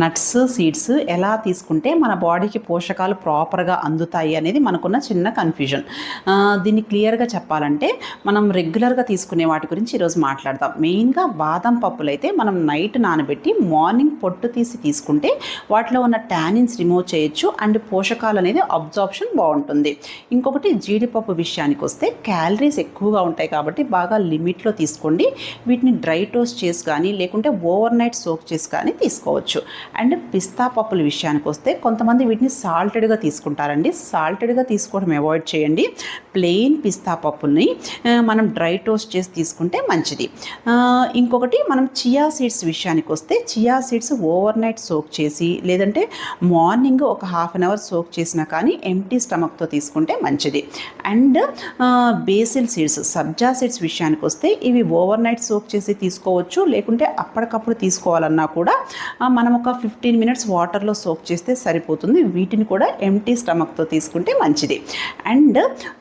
Nuts seeds ఎలా తీసుకుంటే మన బాడీకి పోషకాలు ప్రాపర్గా అందుతాయి అనేది మనకున్న చిన్న కన్ఫ్యూజన్. దీన్ని క్లియర్గా చెప్పాలంటే మనం రెగ్యులర్గా తీసుకునే వాటి గురించి ఈరోజు మాట్లాడదాం. మెయిన్గా బాదం పప్పులు అయితే మనం నైట్ నానబెట్టి మార్నింగ్ పొట్టు తీసి తీసుకుంటే వాటిలో ఉన్న టానిన్స్ రిమూవ్ చేయొచ్చు అండ్ పోషకాలు అనేది అబ్జార్ప్షన్ బాగుంటుంది. ఇంకొకటి జీడిపప్పు విషయానికి వస్తే క్యాలరీస్ ఎక్కువగా ఉంటాయి కాబట్టి బాగా లిమిట్లో తీసుకోండి. వీటిని డ్రై టోస్ట్ చేసి కానీ లేకుంటే ఓవర్ నైట్ సోక్ చేసి కానీ తీసుకోవచ్చు. అండ్ పిస్తా పప్పుల విషయానికి వస్తే కొంతమంది వీటిని సాల్టెడ్గా తీసుకుంటారండి. సాల్టెడ్గా తీసుకోవడం అవాయిడ్ చేయండి. ప్లెయిన్ పిస్తా పప్పుల్ని మనం డ్రై టోస్ట్ చేసి తీసుకుంటే మంచిది. ఇంకొకటి మనం చియా సీడ్స్ విషయానికి వస్తే chia seeds overnight soak చేసి లేదంటే మార్నింగ్ ఒక హాఫ్ అన్ అవర్ సోక్ చేసినా కానీ ఎంటీ స్టమక్తో తీసుకుంటే మంచిది. And basil seeds sabja seeds విషయానికి వస్తే ఇవి ఓవర్ నైట్ సోక్ చేసి తీసుకోవచ్చు. లేకుంటే అప్పటికప్పుడు తీసుకోవాలన్నా కూడా మనం ఒక ఫిఫ్టీన్ మినిట్స్ వాటర్లో సోక్ చేస్తే సరిపోతుంది. వీటిని కూడా ఎంటీ స్టమక్తో తీసుకుంటే మంచిది. అండ్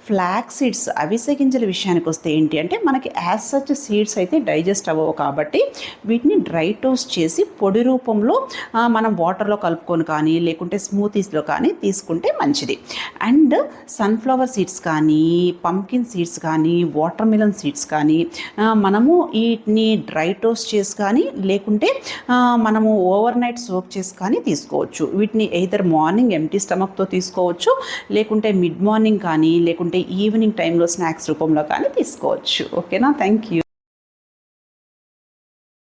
ఫ్లాక్ సీడ్స్ అవిసె గింజల విషయానికి వస్తే ఏంటి అంటే మనకి యాజ్ సచ్ సీడ్స్ అయితే డైజెస్ట్ అవ్వవు కాబట్టి వీటిని డ్రై టోస్ట్ చేసి పొడి రూపంలో మనం వాటర్లో కలుపుకొని కానీ లేకుంటే స్మూతీస్లో కానీ తీసుకుంటే మంచిది. అండ్ సన్ఫ్లవర్ సీడ్స్ కానీ పంకిన్ సీడ్స్ కానీ వాటర్ మిలన్ సీడ్స్ కానీ మనము వీటిని డ్రై టోస్ట్ చేసి కానీ లేకుంటే మనము ఓవర్ నైట్ సోక్ చేసి కానీ తీసుకోవచ్చు. వీటిని ఎయిదర్ మార్నింగ్ ఎంటీ స్టమక్తో తీసుకోవచ్చు లేకుంటే మిడ్ మార్నింగ్ కానీ లేకుంటే ఈవినింగ్ టైంలో స్నాక్స్ రూపంలో కానీ తీసుకోవచ్చు. ఓకేనా థ్యాంక్ యూ